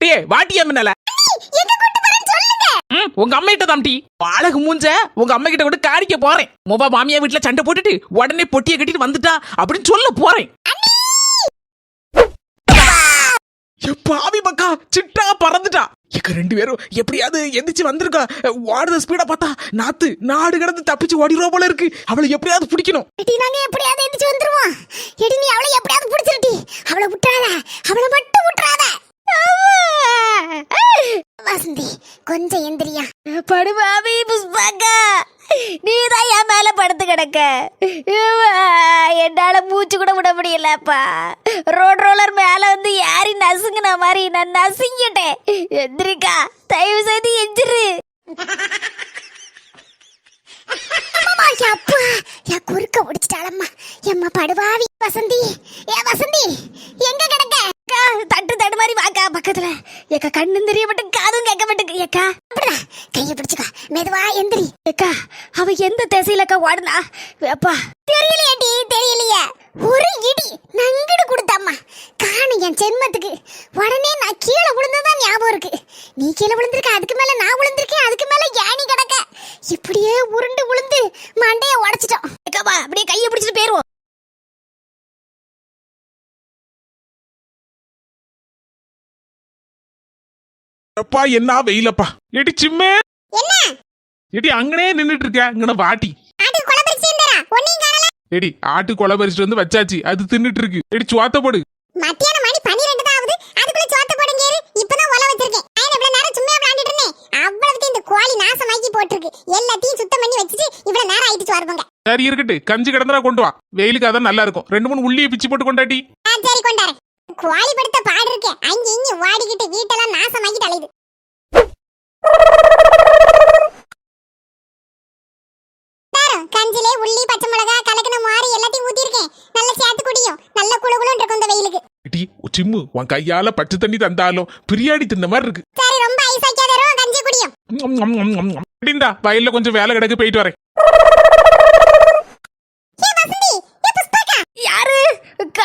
டே வாட்டியா மின்னல? உங்க உங்க அம்மைகிட்ட தான் டீ. அழகு மூஞ்ச உங்க அம்மா கிட்ட கூட காரிக்க போறேன். மொபா மாமியா வீட்டுல சண்டை போட்டுட்டு உடனே பொட்டியை கட்டிட்டு வந்துட்டா அப்படின்னு சொல்ல போறேன். பாவி மக்கா சிட்டா பறந்துட்டா. இக்க ரெண்டு பேரும் எப்படியாவது எந்திரிச்சு வந்திருக்கா. ஓடுற ஸ்பீடா பார்த்தா நாத்து நாடு கடந்து தப்பிச்சு ஓடிடுவா போல இருக்கு. அவளை எப்படியாவது பிடிக்கணும். நாங்க எப்படியாவது எந்திரிச்சு வந்துருவோம். எடி நீ அவளை எப்படியாவது பிடிச்சிருட்டி அவளை விட்டுறாத அவளை மட்டும் விட்டுறாத வசந்தி கொஞ்சம் எந்திரியா படுபாவி புஷ்பாக்கா நீதான் என் மேல படுத்து கிடக்க. என்னால மூச்சு கூட விட முடியலப்பா. ரோட் ரோலர் மேல வந்து யாரி நசுங்கின மாதிரி நான் நசுங்கிட்டேன். எந்திரிக்கா தயவு செய்து எஞ்சிரு அப்பா என் குறுக்க முடிச்சிட்டாளம்மா எம்மா படுவாவி வசந்தி. ஏ வசந்தி எங்க கிடக்க? தட்டு தட்டு மாதிரி வாக்கா பக்கத்துல. ஏக்கா கண்ணு தெரிய மட்டும் காதும் கேட்க மாட்டேங்க ஏக்கா. அப்படிதான் கைய பிடிச்சுக்கா மெதுவா எந்திரி. ஏக்கா அவ எந்த திசையிலக்கா ஓடுனா? அப்பா. தெரியலையாடி தெரியலையே. ஒரு இடி நங்கடு கொடுத்தாம்மா. காணு என் ஜென்மத்துக்கு உடனே நான் கீழே விழுந்ததான் ஞாபகம் இருக்கு. நீ கீழே விழுந்திருக்க அதுக்கு மேல நான் விழுந்திருக்கேன் அதுக்கு மேல யானி கிடக்க. இப்படியே உருண்டு விழுந்து மண்டைய உடைச்சிட்டோம். ஏக்காப்பா அப்படியே கையை பிடிச்சிட்டு போயிருவோம். அப்பா என்ன வெயிலப்பா? எடி சிம்மே. எடி அங்கனே நின்னுட்டு இருக்க இங்கன வாட்டி எடி ஆட்டு கொலை பறிச்சுட்டு வந்து வச்சாச்சு. அது தின்னுட்டு இருக்கு எடி சுவாத்த போடு. மத்தியான மணி 12 தான் ஆகுது. அதுக்குள்ள சோத்த போடுங்க இரு. இப்பதான் உல வச்சிருக்கேன். நான் இவ்வளவு நேரம் சும்மா விளையாண்டுட்டு இருந்தேன். அவ்வளவுக்கு இந்த கோழி நாசமாக்கி போட்டிருக்கு. எல்லாத்தையும் சுத்தம் பண்ணி வச்சுட்டு இவ்வளவு நேரம் ஆயிடுச்சு வருவாங்க சரி இருக்கட்டு கஞ்சி கிடந்தா கொண்டு வா. வெயிலுக்கு அதான் நல்லா இருக்கும். ரெண்டு மூணு உள்ளியை பிச்சு போட்டு கொண்டாட்டி. சரி கொண்டாரேன் கோழி படுத்த பாடு இருக்கே அங்க இங்க ஓடிக்கிட்டு வீட்டெல்லாம் நாசமாக்கி தலையுது தாரம், கஞ்சிலே உள்ளி பச்சை மிளகா கலக்கின மாறி எல்லாத்தையும் ஊத்திருக்கேன் நல்லா சேர்த்து குடியும். நல்ல குளு குளுன்னு இருக்கும் இந்த வெயிலுக்கு. எடி சிம்மு உன் கையால பச்சை தண்ணி தந்தாலும் பிரியாணி தின்ன மாதிரி இருக்கு. சரி ரொம்ப ஐஸ் வைக்காத வரும் கஞ்சி குடியும். வயல்ல கொஞ்சம் வேலை கிடக்கு போயிட்டு வரேன் ஏ வசந்தி ஏ புஷ்பாக்கா யாரு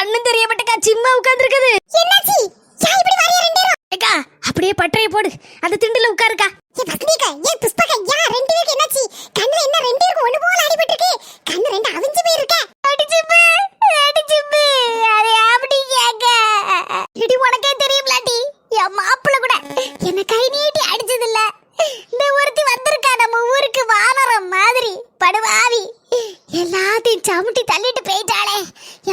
கண்ணு தெரிய மாட்டேக்கா சிம்மா உட்கார்ந்திருக்குது. என்னாச்சு? யா இப்படி வரைய ரெண்டு பேரும்? அப்படியே பட்டறைய போடு. அந்த திண்டுல உட்காருக்கா. ஏ வசந்திக்கா ஏ புஷ்பாக்கா யா ரெண்டு பேருக்கு என்னாச்சு? கண்ணுல என்ன ரெண்டு பேருக்கு ஒண்ணு போல அடிபட்டு இருக்கு கண்ணு ரெண்டு அவிஞ்சு போயிருக்க. அடிச்சுப்பு அடிச்சுப்பு அரே அப்படி கேக்க இடி உனக்கே தெரியும்லாட்டி என் மாப்பிள்ள கூட என்ன கை நீட்டி அடிச்சது இல்ல இந்த ஒருத்தி வந்திருக்கா நம்ம ஊருக்கு வானரம் மாதிரி படுவாவி எல்லாத்தையும் சமுட்டி தள்ளிட்டு போயிட்டாளே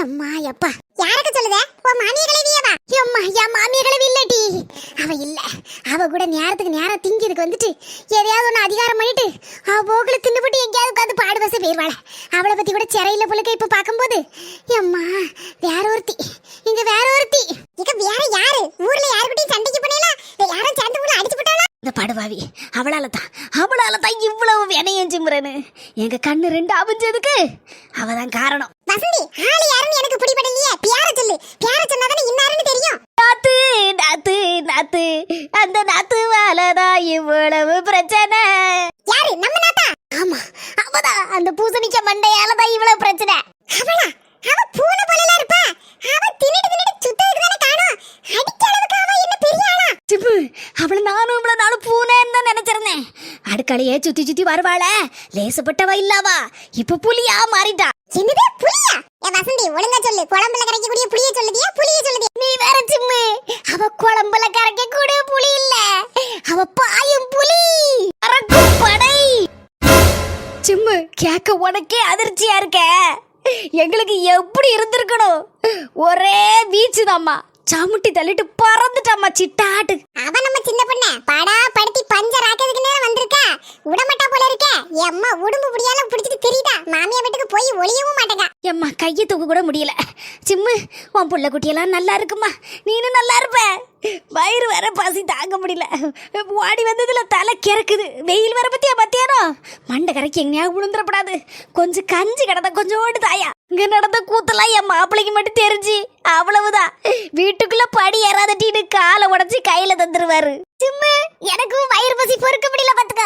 எம்மா எப்பா யாருக்கு சொல்லுத உன் மாமிய கிளவியவா எம்மா என் மாமிய கிளவி இல்லடி அவ இல்ல அவ கூட நேரத்துக்கு நேரம் திங்கிறதுக்கு வந்துட்டு எதையாவது ஒன்று அதிகாரம் பண்ணிட்டு அவ போக்குல தின்னுபட்டு எங்கேயாவது உட்காந்து பாடு பச போயிருவாள அவளை பத்தி கூட சிறையில புழுக்க இப்ப பார்க்கும்போது எம்மா வேற ஒருத்தி. இங்க வேற ஒருத்தி. இங்க வேற யாரு? ஊர்ல யாருக்கிட்டையும் சண்டைக்கு பண்ணல யாரும் சேர்ந்து கூட அடிச்சு போட்டாளா? இந்த படுவாவி அவளால தான் அவளால தான் இவ்வளவு வினையும் சிம்ரனு எங்க கண்ணு ரெண்டு அவிஞ்சதுக்கு அவதான் காரணம். வசந்தி ஆளு யாருன்னு எனக்கு பிடிபடலையே பியார சொல்லு. பியார சொன்னாதானே இன்னாருன்னு தெரியும். நாத்து நாத்து நாத்து. அந்த நாத்து வாழதான் இவ்வளவு பிரச்சனை யாரு நம்ம நாத்தா ஆமா அவதான் அந்த பூசணிக்க மண்டையால தான் இவ்வளவு பிரச்சனை. அவளா? அவ பூனை போல இருப்பா. அவ தின்னுட்டு தின்னுட்டு சுத்ததுக்கு தானே காணும் அடிக்க அளவுக்கு அவ என்ன பெரிய ஆளா? சிப்பு அவள நானும் இவ்வளவு நாள் பூனைன்னு தான் நினைச்சிருந்தேன். அடுக்கலையே சுத்தி சுத்தி வருவாள. லேசப்பட்டவ இல்லவா? இப்ப புலியா மாறிட்டா. என்னது புலியா? ஏ வசந்தி ஒழுங்கா சொல்லு. குழம்புல கரைக்கக்கூடிய புளிய சொல்லுதியா? புளிய சொல்லுதியா? நீ வேற சிம்மு அவ குழம்புல கரைக்க கூட புலி இல்ல. அவ பாயும் கேட்க உனக்கே அதிர்ச்சியா இருக்க. எங்களுக்கு எப்படி இருந்திருக்கணும்? ஒரே பீச்சு தாம்மா சாமுட்டி தள்ளிட்டு பறந்துட்டாம்மா சிட்டாட்டு. அவ நம்ம சின்ன பொண்ண. படா படுத்தி பஞ்சர் ஆக்கிறதுக்கு நேரம் வந்திருக்கா. விடமாட்டா போல இருக்க. எம்மா உடம்பு முடியால பிடிச்சிட்டு தெரியுதா. மாமியா வீட்டுக்கு போய் ஒளியவும் மாட்டேங்க. எம்மா கையை தூக்க கூட முடியல. சிம்மு உன் புள்ள குட்டியெல்லாம் நல்லா இருக்குமா? நீனும் நல்லா இருப்ப. வயிறு வேற பசி தாங்க முடியல. ஓடி வந்ததுல தலை கிறக்குது. வெயில் வர பத்தியா மத்தியானம்? மண்டை கரைக்கு எங்கேயாவது விழுந்துடப்படாது கொஞ்சம் கஞ்சி கிடந்த கொஞ்சோண்டு தாயா. இங்க நடந்த கூத்தெல்லாம் என் மாப்பிள்ளைக்கு மட்டும் தெரிஞ்சு. அவ்வளவுதான். வீட்டுக்குள்ள படி ஏறாதட்டின்னு காலை உடச்சு கையில தந்துருவாரு. சிம்மு எனக்கும் வயிறு பசி பொறுக்க முடியல பாத்துக்க.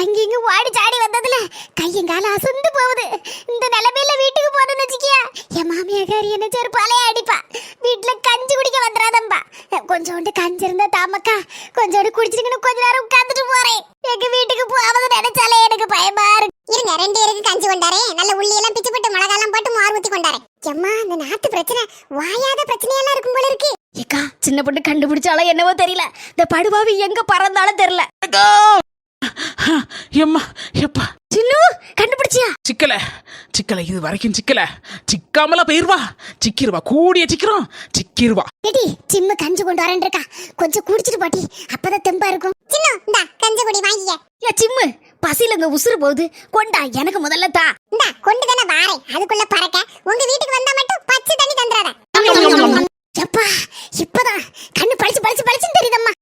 அங்கிங்க ஓடி சாடி வந்ததுல கையும் கால அசந்து போகுது. இந்த நிலைமையில வீட்டுக்கு போறேன்னு வச்சுக்கிய என் மாமியாக்காரி என்ன செருப்பாலே அடிப்பா. வீட்டுல கஞ்சி குடிக்க வந்துடாதம்பா கொஞ்சோண்டு கஞ்சி இருந்தா தாமக்கா கொஞ்சோண்டு குடிச்சிருக்கணும் கொஞ்ச நேரம் உட்காந்துட்டு போறேன். எங்க வீட்டுக்கு போவது நினைச்சாலே எனக்கு பயமா இருக்கு. இருங்க ரெண்டு பேருக்கு கஞ்சி கொண்டாரே. நல்ல உள்ளி எல்லாம் பிச்சு போட்டு மிளகாலாம் போட்டு மார் ஊத்தி கொண்டாரே. எம்மா இந்த நாட்டு பிரச்சனை வாயாத பிரச்சனையெல்லாம் இருக்கும் போல இருக்கு. ஏக்கா சின்ன பொண்ணு கண்டுபிடிச்சாலும் என்னவோ தெரியல. இந்த படுபாவி எங்க பறந்தாலும் தெரியல! எம்மா எப்பா? சின்னு கண்டுபிடிச்சியா? சிக்கல சிக்கல இது வரைக்கும் சிக்கல. சிக்காமல போயிருவா. சிக்கிருவா கூடிய சிக்கிறோம் சிக்கிருவா. எடி சிம்மு கஞ்சி கொண்டு வரேன் இருக்கா. கொஞ்சம் குடிச்சிட்டு பாட்டி. அப்பதான் தெம்பா இருக்கும். சின்ன இந்தா கஞ்சி குடி வாங்கிக்க. ஏ சிம்மு பசியில இங்க உசுறு போகுது. கொண்டா எனக்கு முதல்ல தா. இந்தா கொண்டு தானே வாரேன். அதுக்குள்ள பறக்க. உங்க வீட்டுக்கு வந்தா மட்டும் பச்சை தண்ணி தந்துறாத எப்பா இப்பதான். கண்ணு பளிச்சு பளிச்சு பளிச்சுன்னு தெரியுதம்மா.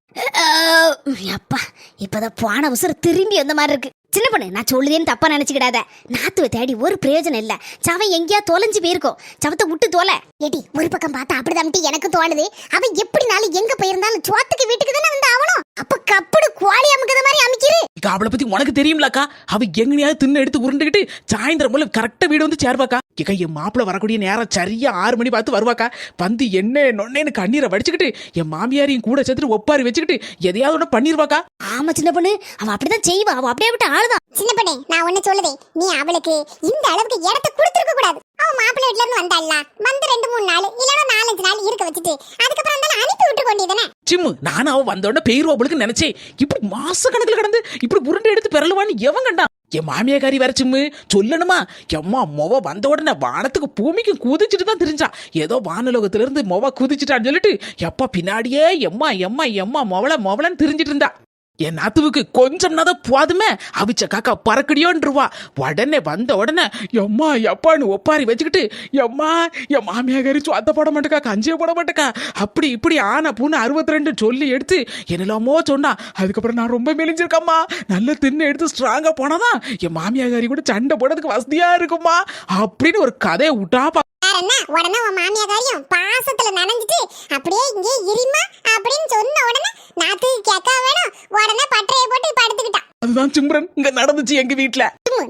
அப்பா இப்பதான் போன உசுறு திரும்பி வந்த மாதிரி இருக்கு. சின்ன பொண்ணு நான் சொல்லுதேன்னு தப்பா நினைச்சுக்கிடாத. நாத்துவை தேடி ஒரு பிரயோஜனம் இல்ல. சவன் எங்கேயா தொலைஞ்சு போயிருக்கோம். சவத்தை விட்டு தொலை. ஏடி ஒரு பக்கம் பார்த்தா அப்படிதான் எனக்கு தோணுது. அவன் எப்படினாலும் எங்க போயிருந்தாலும் சோத்துக்கு வீட்டுக்கு தானே வந்து ஆகணும் அப்ப கப்புடு கோழி அமுக்குற மாதிரி அமைக்கிறு அவளை பத்தி உனக்கு தெரியும்லக்கா? அவ எங்கனையாவது தின்னு எடுத்து உருண்டுகிட்டு சாயந்தரம் போல கரெக்டா வீடு வந்து சேர்வாக்கா. இக்கா என் மாப்பிள்ள வரக்கூடிய நேரம் சரியா ஆறு மணி பார்த்து வருவாக்கா. வந்து என்ன நொன்னேன்னு கண்ணீரை வடிச்சுக்கிட்டு என் மாமியாரையும் கூட சேர்த்துட்டு ஒப்பாரி வச்சுக்கிட்டு எதையாவது ஒன்று பண்ணிருவாக்கா. ஆமா சின்ன பொண்ணு. அவ அப்படிதான் செய்வா. அவ அப்படியே விட்டு ஆளுதான் சின்ன பொண்ணு நான் ஒண்ணு சொல்லுதே. நீ அவளுக்கு இந்த அளவுக்கு இடத்த கொடுத்துருக்க கூடாது. அவன் மாப்பிள்ளை வீட்ல இருந்து வந்தாள்ல. வந்து ரெண்டு மூணு நாள் இல்லனா நாலஞ்சு நாள் இருக்க வச்சுட்டு அதுக்கப்புறம் இருந்தாலும் அனுப்பி விட்டு கொண்டியதானே சிம்மு நானும் அவ வந்த உடனே பெயிருவா அவளுக்கு நினைச்சேன் இப்படி மாச கணக்குல கிடந்து இப்படி உருண்டை எடுத்து பெறலுவான்னு எவன் கண்டான்? என் மாமியாக்காரி வேற சிம்மு சொல்லணுமா? எம்மா மொவ வந்த உடனே வானத்துக்கு பூமிக்கு குதிச்சுட்டு தான் தெரிஞ்சா. ஏதோ வானலோகத்துல இருந்து மொவ குதிச்சுட்டான்னு சொல்லிட்டு எப்பா பின்னாடியே எம்மா எம்மா எம்மா மொவள மொவளன்னு தெரிஞ்சிட்டு இருந்தா. என் நாத்துவுக்கு கொஞ்சம் தான் போதுமே? அவிச்ச காக்கா பறக்கடியோன்றுவா. உடனே வந்த உடனே எம்மா எப்பான்னு ஒப்பாரி வச்சுக்கிட்டு எம்மா என் மாமியாரி சொத்த போட மாட்டேக்கா கஞ்சியை போட மாட்டேக்கா. அப்படி இப்படி ஆன பூனை அறுபத்தி ரெண்டு சொல்லி எடுத்து என்னெல்லாமோ சொன்னா. அதுக்கப்புறம் நான் ரொம்ப மெலிஞ்சிருக்கம்மா. நல்ல தின்னு எடுத்து ஸ்ட்ராங்காக போனாதான் என் மாமியாரி கூட சண்டை போடுறதுக்கு வசதியாக இருக்குமா? அப்படின்னு ஒரு கதையை விட்டாப்பா வேற என்ன உடனே உன் மாமியாக்காரியும் பாசத்துல நனைஞ்சிட்டு அப்படியே இங்கே இருமா அப்படின்னு சொன்ன உடனே நாத்து கேட்க வேணும். உடனே பட்டறையை போட்டு படுத்துக்கிட்டான். அதுதான் சிம்ரன். இங்க நடந்துச்சு எங்க வீட்டுல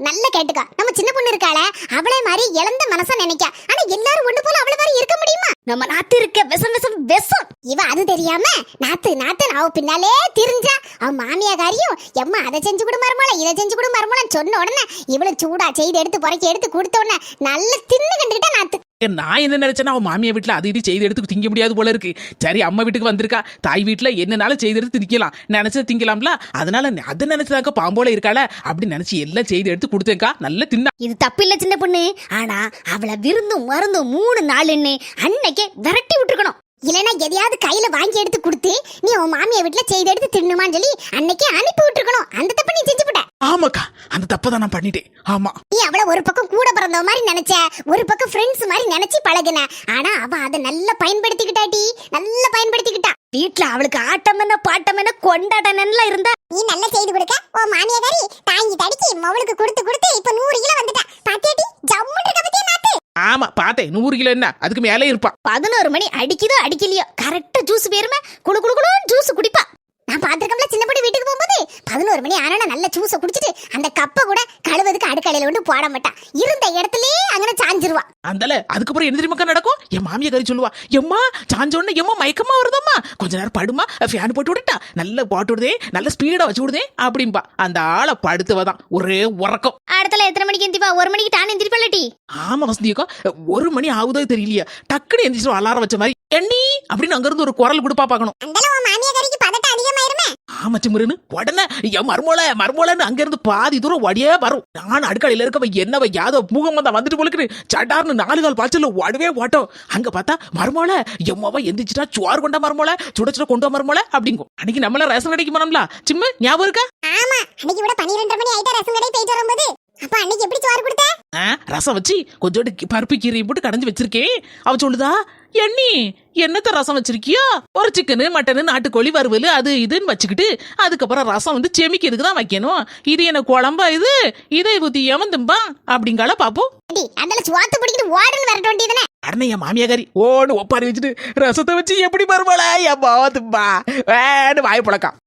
நல்ல கேட்டுக்கா. நம்ம சின்ன பொண்ணு இருக்காள அவளே மாதிரி இழந்த மனசா நினைக்கா. ஆனா எல்லாரும் ஒண்ணு போல அவளை மாதிரி இருக்க முடியுமா? நம்ம நாத்து இருக்க விஷம் விஷம் விஷம். இவ அது தெரியாம நாத்து நாத்து அவ பின்னாலே திரிஞ்சா அவ மாமியாக்காரியும் எம்மா அதை செஞ்சு கொடு மருமலை இதை செஞ்சு கொடு மருமலை சொன்ன உடனே இவளும் சூடா செய்து எடுத்து புறக்கி எடுத்து கொடுத்த உடனே நல்ல தின்னு கண்டுகிட்டா நாத்து. நான் என்ன நினைச்சேன்னா அவன் மாமியா வீட்டுல அது இது செய்து எடுத்து திங்க முடியாது போல இருக்கு. சரி அம்மா வீட்டுக்கு வந்திருக்கா. தாய் வீட்டுல என்னனாலும் செய்து எடுத்து திங்கலாம். நினைச்சது திங்கலாம்ல. அதனால அதை நினைச்சதாக்க பாம்போல இருக்காள அப்படி நினைச்சு எல்லாம் செய்து எடுத்து கொடுத்தேன்க்கா. நல்ல தின்னா. இது தப்பில்ல சின்ன பொண்ணு. ஆனா அவளை விருந்தும் மருந்தும் மூணு நாள் என்ன அன்னைக்கே விரட்டி விட்டுருக்கணும். இல்லனா எதையாவது கையில வாங்கி எடுத்து கொடுத்து நீ உன் மாமியா வீட்டுல செய்து எடுத்து தின்னுமான்னு சொல்லி அன்னைக்கே அனுப்பி விட்டுருக்கணும். அந்த தப்பு நீ செஞ்சு விட்ட ஆமாக்கா அந்த தப்பை தான் நான் பண்ணிட்டேன். ஆமா. நீ அவள ஒரு பக்கம் கூட பிறந்தவ மாதிரி நினைச்ச ஒரு பக்கம் ஃப்ரெண்ட்ஸ் மாதிரி நினைச்சு பழகுன. ஆனா அவ அதை நல்லா பயன்படுத்திக்கிட்டாடி. நல்லா பயன்படுத்திக்கிட்டா. வீட்ல அவளுக்கு ஆட்டம் என்ன பாட்டம் என்ன கொண்டாட்டம் என்ன இருந்தா நீ நல்லா செய்து கொடுக்க. உன் மாமியாரி தாங்கி தடிக்கி மவளுக்கு கொடுத்து கொடுத்து இப்ப நூறு கிலோ வந்துட்டா. பாத்தியாடி ஜம்முன்னு இருக்க பத்தியா நாத்து? ஆமா பார்த்தேன். நூறு கிலோ என்ன? அதுக்கு மேலே இருப்பா. பதினோரு மணி அடிக்குதோ அடிக்கலையோ? கரெக்டா ஜூஸ் பேருமே குளு குளு குளுன்னு ஜூஸ் குடிப்பா. நான் பாத்திருக்கோம்ல சின்ன பொண்ணு வீட்டுக்கு போகும்போது. பதினோரு மணி ஆனா நல்ல ஜூஸை குடிச்சிட்டு அந்த கப்பை கூட கழுவதுக்கு அடுக்கலையில கொண்டு போட மாட்டா. இருந்த இடத்துலயே அங்கன சாஞ்சிருவா. அந்தால அதுக்கப்புறம் என்ன தெரியுமாக்கா நடக்கும்? என் மாமியா கறி சொல்லுவா எம்மா சாஞ்ச உடனே எம்மா மயக்கமா வருதம்மா. கொஞ்ச நேரம் படுமா? ஃபேன் போட்டு விட்டுட்டா நல்ல போட்டு விடுதே நல்ல ஸ்பீடா வச்சு விடுதே அப்படிம்பா. அந்த ஆளை படுத்துவதான். ஒரே உறக்கம். அடுத்தல எத்தனை மணிக்கு எந்திப்பா ஒரு மணிக்கு டான் எந்திரிப்பல்லட்டி ஆமா வசந்தியக்கா ஒரு மணி ஆகுதோ தெரியலையா. டக்குன்னு எந்திரிச்சு அலாரம் வச்ச மாதிரி எண்ணி அப்படின்னு அங்க இருந்து ஒரு குரல் கொடுப்பா பார்க்கணும். ஆமா சிம்ரனு உடனே என் மர்மோல மர்மோலன்னு அங்க இருந்து பாதி தூரம் வடியே வரும். நான் அடுக்கலையில இருக்கவ என்னவ யாதோ பூகம் வந்தா வந்துட்டு போலுக்கு சட்டார்னு நாலு கால் பாய்ச்சல ஓடவே ஓட்டம். அங்க பார்த்தா மர்மோல எம்மாவா எந்திரிச்சிட்டா சோறு கொண்டா மர்மோல சுட சுட கொண்டு மர்மோல அப்படிங்கும் அன்னைக்கு நம்மள ரசம் கிடைக்க போனோம்ல. சிம்மு ஞாபகம் இருக்கா? ஆமா அன்னைக்கு மணி ஆயிட்டா ரசம் கடை போயிட்டு வரும்போது அப்ப அன்னைக்கு எப்படி சோறு கொடுத்த ஆ, ரசம் வச்சு கொஞ்சோண்டு பருப்பு கீரையும் போட்டு கடைஞ்சு வச்சிருக்கேன். அவ சொல்லுதா எண்ணி என்னத்த ரசம் வச்சிருக்கியோ? ஒரு சிக்கனு மட்டனு நாட்டுக்கோழி வறுவல் அது இதுன்னு வச்சுக்கிட்டு அதுக்கப்புறம் ரசம் வந்து செமிக்கிறதுக்கு தான் வைக்கணும். இது என்ன குழம்பா இது? இதை ஊத்தி எவந்தும்பா அப்படிங்கால பாப்போம். அடி அந்தால சுவாத்து பிடிக்கிட்டு ஓடுன்னு வரட்ட வேண்டியதுனே அடனே என் மாமியாக்காரி ஓன்னு ஒப்பாரி வச்சுட்டு ரசத்தை வச்சு எப்படி பருவாள? என் பாவத்துப்பா வேன்னு வாய் பழக்கம்.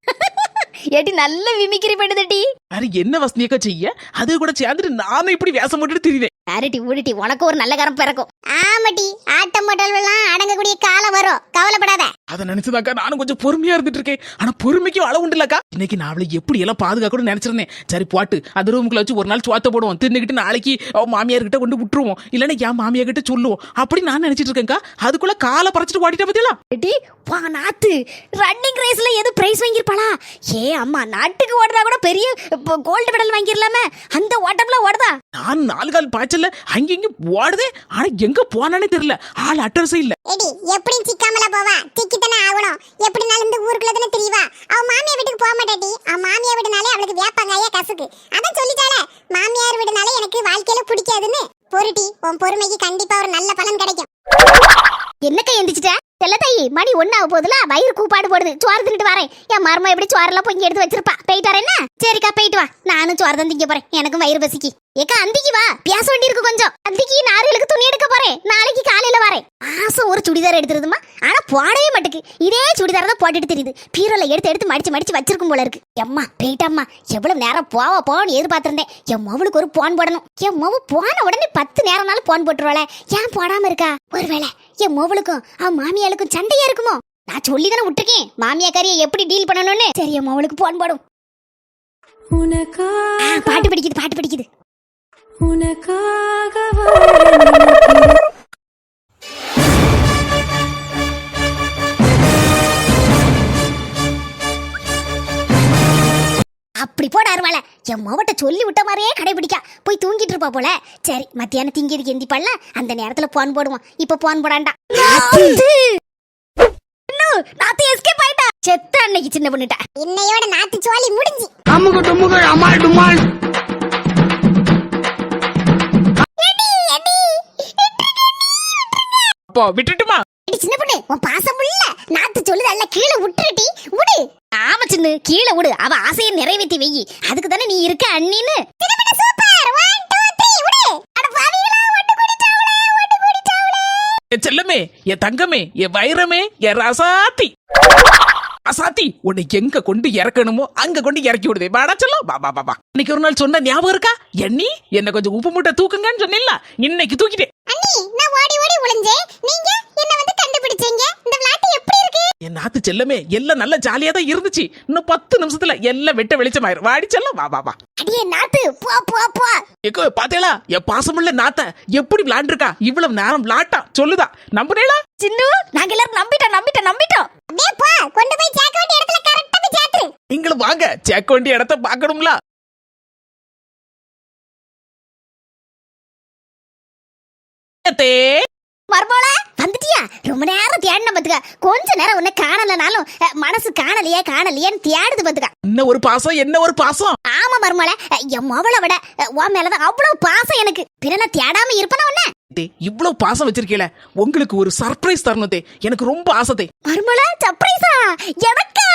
ஏட்டி நல்ல விமிக்கிரி பண்ணுதட்டி அது என்ன வசதியக்கா செய்ய? அது கூட சேர்ந்துட்டு நானும் இப்படி வேஷம் போட்டுட்டு திரியுதேன் அரட்டி ஊடிட்டி உனக்கு ஒரு நல்ல காரம் பிறக்கும். ஆமாட்டி ஆட்டம் போட்டவெல்லாம் அடங்கக்கூடிய காலம் வரும். கவலைப்படாத. அதை நினைச்சதாக்கா நானும் கொஞ்சம் பொறுமையா இருந்துட்டு இருக்கேன். ஆனா பொறுமைக்கும் அளவு உண்டுலக்கா இன்னைக்கு நான் அவளை எப்படி எல்லாம் பாதுகாக்கணும்னு நினைச்சிருந்தேன். சரி போட்டு அந்த ரூமுக்குள்ள வச்சு ஒரு நாள் சுவாத்த போடுவோம். தின்னுக்கிட்டு நாளைக்கு மாமியார் கிட்ட கொண்டு விட்டுருவோம். இல்லைன்னா என் மாமியார் கிட்ட சொல்லுவோம். அப்படி நான் நினைச்சிட்டு இருக்கேன்க்கா. அதுக்குள்ள காலை பறிச்சிட்டு ஓடிட்ட பத்தியா? ஏட்டி வா நாத்து. ரன்னிங் ரேஸ்ல எது பிரைஸ் வாங்கியிருப்பாளா? ஏ அம்மா நாட்டுக்கு ஓடுறா கூட பெரிய கோல்டு மெடல் வாங்கிடலாமே? அந்த ஓட்டம்ல ஓடுதா? நான் நாலு கால் பாய்ச்சல அங்க இங்க ஓடுதே? ஆனா எங்க போனானே தெரியல. ஆள் அட்ரஸே இல்ல. எடி எப்படியும் சிக்காமல போவா. திக்கித்தானே ஆகணும். எப்படினாலும் இந்த ஊருக்குள்ள தானே தெரியவா அவ மாமியார் வீட்டுக்கு போக மாட்டாட்டி அவ மாமியார் வீடுனாலே அவளுக்கு வேப்பங்காயா கசுக்கு. அதான் சொல்லிட்டாளே மாமியார் வீடுனாலே எனக்கு வாழ்க்கையில பிடிக்காதுன்னு. பொருட்டி உன் பொறுமைக்கு கண்டிப்பா ஒரு நல்ல பலன் கிடைக்கும். என்னக்கா எந்திரிச்சிட்ட? செல்லத்தாயி மணி ஒன்னாக போதுல வயிறு கூப்பாடு போடுது. சோறு தின்னுட்டு வரேன். என் மருமா எப்படி சோறெல்லாம் பொங்கி எடுத்து வச்சிருப்பா. போயிட்டு வரேன் என்ன? சரிக்கா போயிட்டு வா. நானும் சோறு தான் திங்க போறேன். எனக்கும் வயிறு பசிக்கு. ஏக்கா அந்திக்கு வா. பேச வேண்டியிருக்கு கொஞ்சம். அந்திக்கு நார்களுக்கு துணி எடுக்க போறேன். நாளைக்கு காலையில வரேன். மாசம் ஒரு சுடிதார் எடுத்துருதுமா? ஆனா போடவே மாட்டுக்கு. இதே சுடிதார் தான் போட்டுட்டு தெரியுது. பீரோல எடுத்து எடுத்து மடிச்சு மடிச்சு வச்சிருக்கும் போல இருக்கு. எம்மா போயிட்டம்மா. எவ்வளவு நேரம் போவா போன்னு எதிர்பார்த்திருந்தேன். என் மவளுக்கு ஒரு போன் போடணும். என் மவ போன உடனே பத்து நேரம்னாலும் போன் போட்டுருவாள. ஏன் போடாம இருக்கா? ஒருவேளை என் மவளுக்கும் அவன் மாமியாளுக்கும் சண்டையா இருக்குமோ? நான் சொல்லி தானே விட்டுருக்கேன். மாமியா கறியை எப்படி டீல் பண்ணணும்னு? சரி என் மவளுக்கு போன் போடும். பாட்டு படிக்குது பாட்டு படிக்குது. உனக்காக அப்படி போட அருவாள. என் மவட்ட சொல்லி விட்ட மாதிரியே கடைபிடிக்கா. போய் தூங்கிட்டு இருப்பா போல. சரி மத்தியானம் திங்கிறதுக்கு எந்திப்பல்ல அந்த நேரத்துல போன் போடுவோம் இப்ப போன் போடாண்டா. நாத்து! எஸ்கேப் ஆயிட்டா. செத்த அன்னைக்கு சின்ன பொண்ணுட்ட. இன்னையோட நாட்டு சோழி முடிஞ்சு. அமுக டுமுக அமால் டுமால் அப்போ விட்டுட்டுமா? சின்ன பொண்ணு உன் பாசம் உள்ள நாத்து சொல்லுது அல்ல கீழே விட்டுருட்டி விடு. சின்ன கீழே விடு அவ ஆசையை நிறைவேத்தி வெயி அதுக்கு தானே நீ இருக்க அண்ணின்னு. என் செல்லமே என் தங்கமே என் வைரமே என் ரசாத்தி. அசாத்தி உன்னை எங்க கொண்டு இறக்கணுமோ அங்க கொண்டு இறக்கி விடுதே. வாடா செல்லம். பா பா பா பா இன்னைக்கு ஒரு நாள் சொன்ன ஞாபகம் இருக்கா? எண்ணி என்ன கொஞ்சம் உப்பு மூட்டை தூக்குங்கன்னு சொன்னேன்ல. இன்னைக்கு தூக்கிட்டேன் அண்ணி நான் ஓடி ஓடி விழுந்தேன் நீங்க என்ன வந்து கண்டுபிடிச்சீங்க இந்த விளையாட்டு எப்படி நாத்து செல்லமே. எல்லாம் நல்ல ஜாலியா தான் இருந்துச்சு. இன்னும் பத்து நிமிஷத்துல எல்லாம் வெட்ட வெளிச்சமாயிரும் வாடி செல்லம் வா வா வா. அடியே நாத்து போ போ போ. எக்கோ பாத்தேளா என் பாசமுள்ள நாத்த எப்படி விளாண்டுருக்கா? இவ்வளவு நேரம் விளாட்டா? சொல்லுதா. நம்புனேளா? சின்னு நாங்க எல்லாரும் நம்பிட்டோம் நம்பிட்டோம் நம்பிட்டோம். அப்படியே போ கொண்டு போய் சேர்க்க வேண்டிய இடத்துல கரெக்டா போய் சேர்த்துரு. நீங்களும் வாங்க. சேர்க்க வேண்டிய இடத்த பார்க்கணும்ல. அத்தே, மர்மோள வந்துட்டியா ரொம்ப நேரம் தேடின பாத்துக்க. கொஞ்ச நேரம் உன்னை காணலனாலும் மனசு காணலையே காணலையேன்னு தேடுது பாத்துக்க. என்ன ஒரு பாசம் என்ன ஒரு பாசம்? ஆமா மர்மோள அஹ், என் மவளை விட உன் மேலதான் அவ்வளவு பாசம் எனக்கு. நான் தேடாம இருப்பேனா உன்ன? தே, இவ்வளவு பாசம் வச்சிருக்கீல உங்களுக்கு ஒரு சர்ப்ரைஸ் தரணும் தே எனக்கு ரொம்ப ஆசை மர்மோள சர்ப்ரைஸா எனக்கா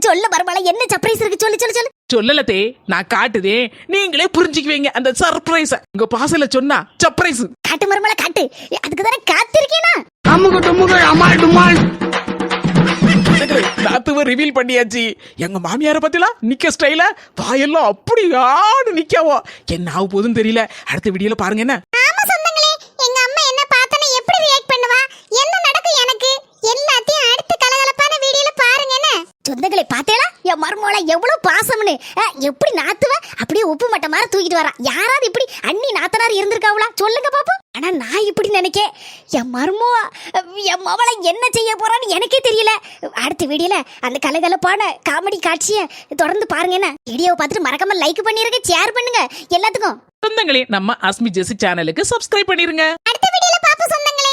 சொல்லு மர்மோள என்ன சர்ப்ரைஸ் இருக்கு? சொல்லு சொல்லு சொல்லு. சொல்லல தே நான் காட்டுதே. நீங்களே புரிஞ்சுக்குவீங்க அந்த சர்ப்ரைஸ உங்க பாசல சொன்னா சர்ப்ரைஸ் காட்டு மர்மோள காட்டு. அதுக்கு தானே காத்திருக்கேனா? அமுக டுமுக அமால் டுமால். நாத்துவ ரிவீல் பண்ணியாச்சு. எங்க மாமியார பத்திலா நிக்க ஸ்டைல வாயெல்லாம் அப்படி ஆடு நிக்காவோ. என்ன ஆக போகுதுன்னு தெரியல. அடுத்த வீடியோல பாருங்க என்ன. ஆமா சொந்தங்களே எங்க அம்மா என்ன பார்த்தனே என் மருமோள எவ்வளவு பாசம்னு. எப்படி நாத்துவ? அப்படியே உப்பு மட்ட மாதிரி தூக்கிட்டு வரா. யாராவது இப்படி அண்ணி நாத்தனார் இருந்திருக்காவளா? சொல்லுங்க பாப்போம் ஆனா நான் இப்படி நினைக்க என் மருமோ என் மவளை என்ன செய்ய போறான்னு எனக்கே தெரியல. அடுத்த வீடியோல அந்த கலகலப்பான காமெடி காட்சியை தொடர்ந்து பாருங்க என்ன. வீடியோவை பார்த்துட்டு மறக்காம லைக் பண்ணிருங்க ஷேர் பண்ணுங்க. எல்லாத்துக்கும். சொந்தங்களே நம்ம அஸ்மி ஜெசி சேனலுக்கு சப்ஸ்கிரைப் பண்ணிருங்க. அடுத்த வீடியோல பாப்போம் சொந்தங்களே.